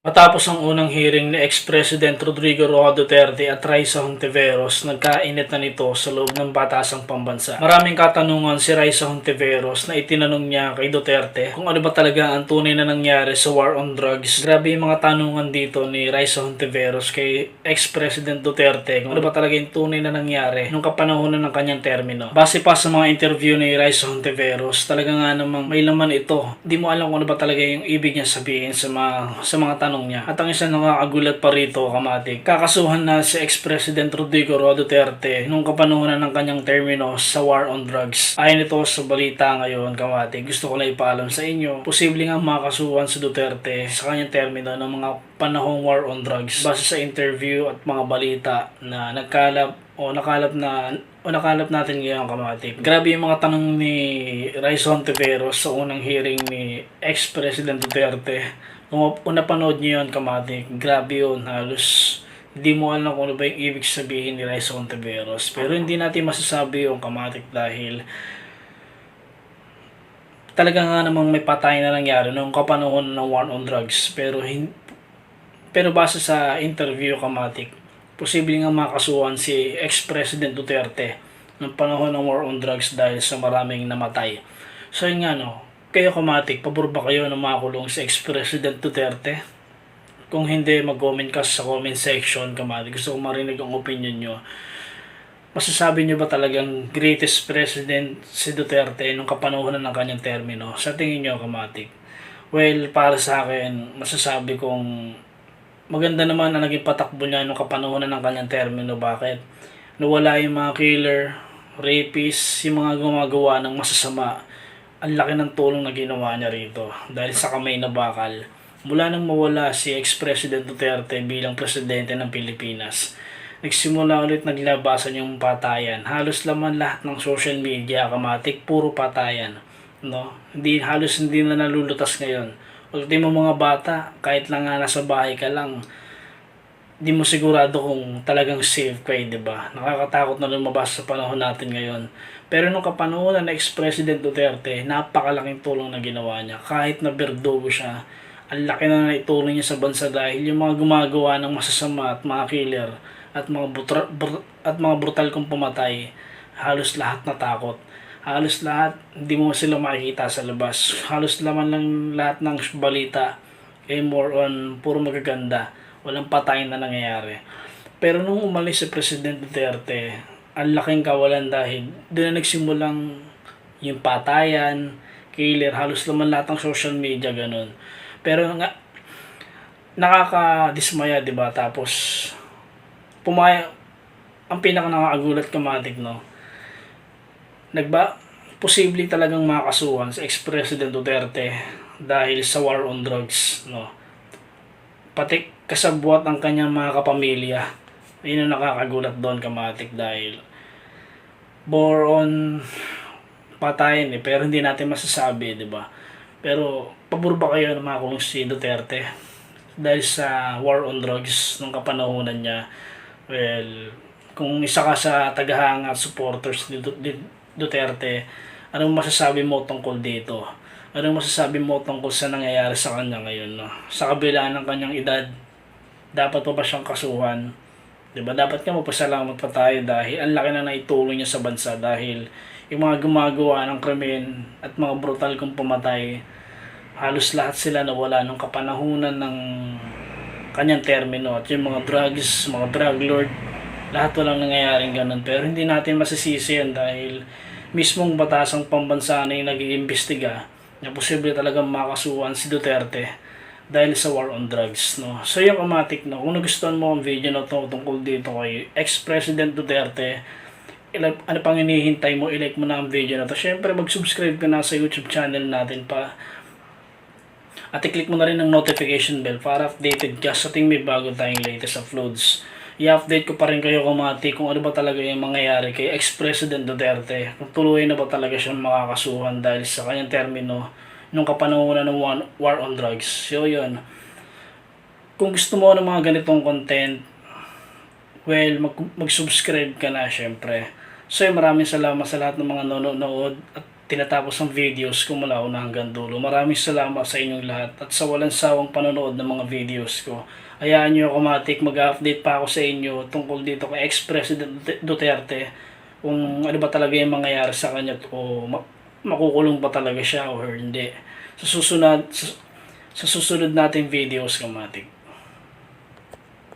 Matapos ang unang hearing ni ex-President Rodrigo Roa Duterte at Raisa Hontiveros, nagkainit na nito sa loob ng batasang pambansa. Maraming katanungan si Raisa Hontiveros na itinanong niya kay Duterte kung ano ba talaga ang tunay na nangyari sa war on drugs. Grabe yung mga tanungan dito ni Raisa Hontiveros kay ex-President Duterte kung ano ba talaga yung tunay na nangyari nung kapanahonan ng kanyang termino. Base pa sa mga interview ni Raisa Hontiveros, talaga nga namang may laman ito. Di mo alam kung ano ba talaga yung ibig niya sabihin sa mga, sa mga tanong niya. At ang isang nakakagulat pa rito, kamatik, kakasuhan na si ex-president Rodrigo Duterte nung kapanahonan ng kanyang termino sa war on drugs. Ayon ito sa balita ngayon, kamatik, gusto ko na ipaalam sa inyo, posible nga makasuhan si Duterte sa kanyang termino ng mga panahong war on drugs. Base sa interview at mga balita na nagkalap o nakalap na o nakalap natin ngayon kamatik. Grabe yung mga tanong ni Raison Tiveros sa unang hearing ni ex-president Duterte. Kung, kung napanood niyo yun kamatik, grabe yun. Halos hindi mo alam kung ano ba yung ibig sabihin ni Raison Tiveros. Pero hindi natin masasabi yung kamatik dahil talaga nga namang may patay na nangyari nung kapanahon ng war on drugs. Pero hin- pero base sa interview kamatik, posible nga makasuhan si ex-president Duterte ng panahon ng war on drugs dahil sa maraming namatay. So yun nga no, kayo kamatik, pabor ba kayo na makulong si ex-president Duterte? Kung hindi, mag-comment ka sa comment section kamatik. Gusto ko marinig ang opinion nyo. Masasabi nyo ba talagang greatest president si Duterte nung kapanahon ng kanyang termino? Sa tingin nyo kamatik? Well, para sa akin, masasabi kong maganda naman na naging patakbo niya nung kapanahon ng kanyang termino. Bakit? Nawala yung mga killer, rapists, yung mga gumagawa ng masasama. Ang laki ng tulong na ginawa niya rito dahil sa kamay na bakal. Mula nang mawala si ex-president Duterte bilang presidente ng Pilipinas, nagsimula ulit naglabasan yung patayan. Halos laman lahat ng social media, kamatik, puro patayan. No? Hindi, halos hindi na nalulutas ngayon. Ultimo mga bata, kahit lang nga nasa bahay ka lang, di mo sigurado kung talagang safe kayo, di ba? Nakakatakot na lumabas sa panahon natin ngayon. Pero nung kapanahon na ex-president Duterte, napakalaking tulong na ginawa niya. Kahit na berdugo siya, ang laki na naitulong niya sa bansa dahil yung mga gumagawa ng masasama at mga killer at mga butra, br- at mga brutal kong pumatay, halos lahat natakot. Halos lahat, hindi mo sila makikita sa labas. Halos laman lang lahat ng balita eh more on puro magaganda. Walang patay na nangyayari. Pero nung umalis si President Duterte, ang laking kawalan dahil doon na nagsimulang yung patayan, killer, halos laman lahat ng social media, ganun. Pero nga, nakakadismaya, di ba? Tapos, pumaya, ang pinaka nakakagulat kamatik, no? Nagba, posible talagang makasuhan sa ex-president Duterte dahil sa war on drugs, no? Pati kasabwat ang kanyang mga kapamilya. Yun ang nakakagulat doon kamatik dahil more on patayin eh, pero hindi natin masasabi, di ba? Pero, pabor ba kayo na makulong si Duterte? Dahil sa war on drugs nung kapanahonan niya, well, kung isa ka sa tagahanga at supporters ni Duterte, anong masasabi mo tungkol dito? Anong masasabi mo tungkol sa nangyayari sa kanya ngayon? No? Sa kabila ng kanyang edad, dapat pa ba siyang kasuhan? 'Di ba? Dapat nga magpasalamat pa tayo dahil ang laki na naitulong niya sa bansa dahil yung mga gumagawa ng krimen at mga brutal kong pumatay, halos lahat sila nawala nung kapanahunan ng kanyang termino at yung mga drugs, mga drug lord, lahat walang nangyayaring ganun. Pero hindi natin masisisi yan dahil mismong batasang pambansa na yung nag-iimbestiga na posible talagang makasuhan si Duterte dahil sa war on drugs. No? So yung kamatik, no? kung nagustuhan mo ang video na to tungkol dito kay ex-president Duterte, ilike, ano pang hinihintay mo, ilike mo na ang video na to. Siyempre, mag-subscribe ka na sa YouTube channel natin pa at i-click mo na rin ang notification bell para updated ka sa ting may bago tayong latest uploads. I-update ko pa rin kayo kumati kung ano ba talaga yung mangyayari kay ex-president Duterte. Kung tuloy na ba talaga siyang makakasuhan dahil sa kanyang termino nung kapanahonan ng war on drugs. So yun. Kung gusto mo ng mga ganitong content, well, mag- mag-subscribe ka na syempre. So maraming salamat sa lahat ng mga nanonood at tinatapos ang videos ko mula una hanggang dulo. Maraming salamat sa inyong lahat at sa walang sawang panonood ng mga videos ko. Hayaan nyo ako matik, mag-update pa ako sa inyo tungkol dito kay ex-president Duterte kung ano ba talaga yung mangyayari sa kanya o ma- makukulong ba talaga siya or hindi. Sa susunod, sa, sa susunod nating videos kamatik.